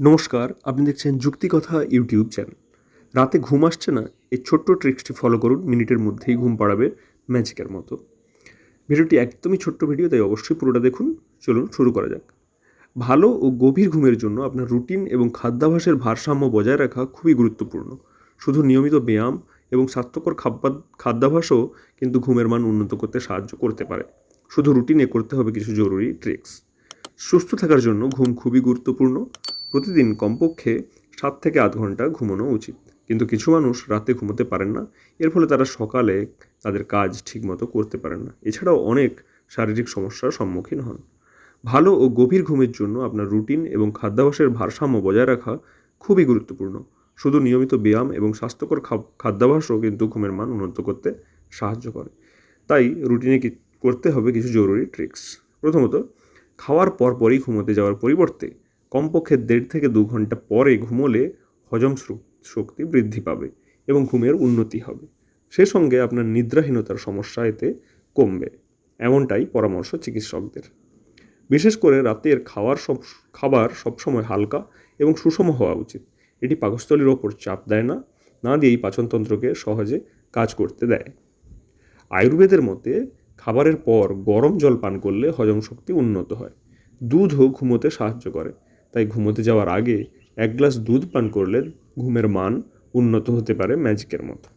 নমস্কার, আপনি দেখছেন যুক্তিকথা ইউটিউব চ্যানেল। রাতে ঘুম আসছে না, এই ছোট্ট ট্রিক্সটি ফলো করুন, মিনিটের মধ্যেই ঘুম পাড়াবে ম্যাজিকের মতো। ভিডিওটি একদমই ছোট্ট ভিডিও, তাই অবশ্যই পুরোটা দেখুন। চলুন শুরু করা যাক। ভালো ও গভীর ঘুমের জন্য আপনার রুটিন এবং খাদ্যাভ্যাসের ভারসাম্য বজায় রাখা খুবই গুরুত্বপূর্ণ। শুধু নিয়মিত ব্যায়াম এবং স্বাস্থ্যকর খাদ্যা, খাদ্যাভ্যাসও কিন্তু ঘুমের মান উন্নত করতে সাহায্য করতে পারে। শুধু রুটিনে করতে হবে কিছু জরুরি ট্রিক্স সুস্থ থাকার জন্য ঘুম খুবই গুরুত্বপূর্ণ। প্রতিদিন কমপক্ষে সাত থেকে আধ ঘণ্টা ঘুমানো উচিত। কিন্তু কিছু মানুষ রাতে ঘুমোতে পারেন না। এর ফলে তারা সকালে তাদের কাজ ঠিকমতো করতে পারেন না। এছাড়াও অনেক শারীরিক সমস্যার সম্মুখীন হন। ভালো ও গভীর ঘুমের জন্য আপনার রুটিন এবং খাদ্যাভ্যাসের ভারসাম্য বজায় রাখা খুবই গুরুত্বপূর্ণ। শুধু নিয়মিত ব্যায়াম এবং স্বাস্থ্যকর খাদ্যাভ্যাসও কিন্তু ঘুমের মান উন্নত করতে সাহায্য করে। তাই রুটিনে করতে হবে কিছু জরুরি ট্রিক্স। প্রথমত, খাওয়ার পর পরই ঘুমোতে যাওয়ার পরিবর্তে কমপক্ষে দেড় থেকে দু ঘণ্টা পরে ঘুমোলে হজম শক্তি বৃদ্ধি পাবে এবং ঘুমের উন্নতি হবে। সে সঙ্গে আপনার নিদ্রাহীনতার সমস্যা এতে কমবে, এমনটাই পরামর্শ চিকিৎসকদের। বিশেষ করে রাতের খাওয়ার সব খাবার সবসময় হালকা এবং সুষম হওয়া উচিত। এটি পাকস্থলীর ওপর চাপ দেয় না না দিয়েই পাচনতন্ত্রকে সহজে কাজ করতে দেয়। আয়ুর্বেদের মতে, খাবারের পর গরম জল পান করলে হজম শক্তি উন্নত হয়। দুধও ঘুমোতে সাহায্য করে। তাই ঘুমোতে যাওয়ার আগে এক গ্লাস দুধ পান করলে ঘুমের মান উন্নত হতে পারে ম্যাজিকের মতো।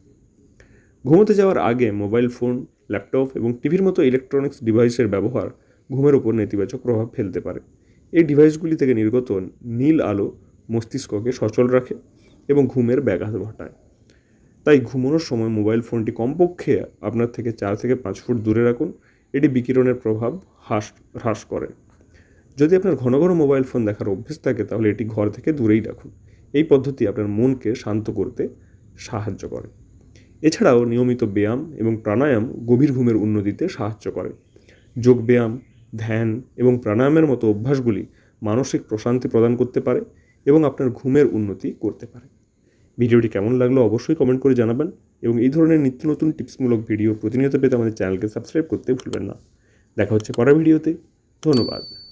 ঘুমোতে যাওয়ার আগে মোবাইল ফোন, ল্যাপটপ এবং টিভির মতো ইলেকট্রনিক্স ডিভাইসের ব্যবহার ঘুমের উপর নেতিবাচক প্রভাব ফেলতে পারে। এই ডিভাইসগুলি থেকে নির্গত নীল আলো মস্তিষ্ককে সচল রাখে এবং ঘুমের ব্যাঘাত ঘটায়। তাই ঘুমানোর সময় মোবাইল ফোনটি কমপক্ষে আপনার থেকে চার থেকে পাঁচ ফুট দূরে রাখুন। এটি বিকিরণের প্রভাব হ্রাস হ্রাস করে। যদি আপনার ঘন ঘন মোবাইল ফোন দেখার অভ্যেস থাকে, তাহলে এটি ঘর থেকে দূরেই রাখুন। এই পদ্ধতি আপনার মনকে শান্ত করতে সাহায্য করে। এছাড়াও নিয়মিত ব্যায়াম এবং প্রাণায়াম গভীর ঘুমের উন্নতিতে সাহায্য করে। যোগব্যায়াম ধ্যান এবং প্রাণায়ামের মতো অভ্যাসগুলি মানসিক প্রশান্তি প্রদান করতে পারে এবং আপনার ঘুমের উন্নতি করতে পারে। ভিডিওটি কেমন লাগল অবশ্যই কমেন্ট করে জানাবেন এবং এই ধরনের নিত্য নতুন টিপসমূলক ভিডিও প্রতিনিয়ত পেতে আমাদের চ্যানেলকে সাবস্ক্রাইব করতে ভুলবেন না। দেখা হচ্ছে পরের ভিডিওতে। ধন্যবাদ।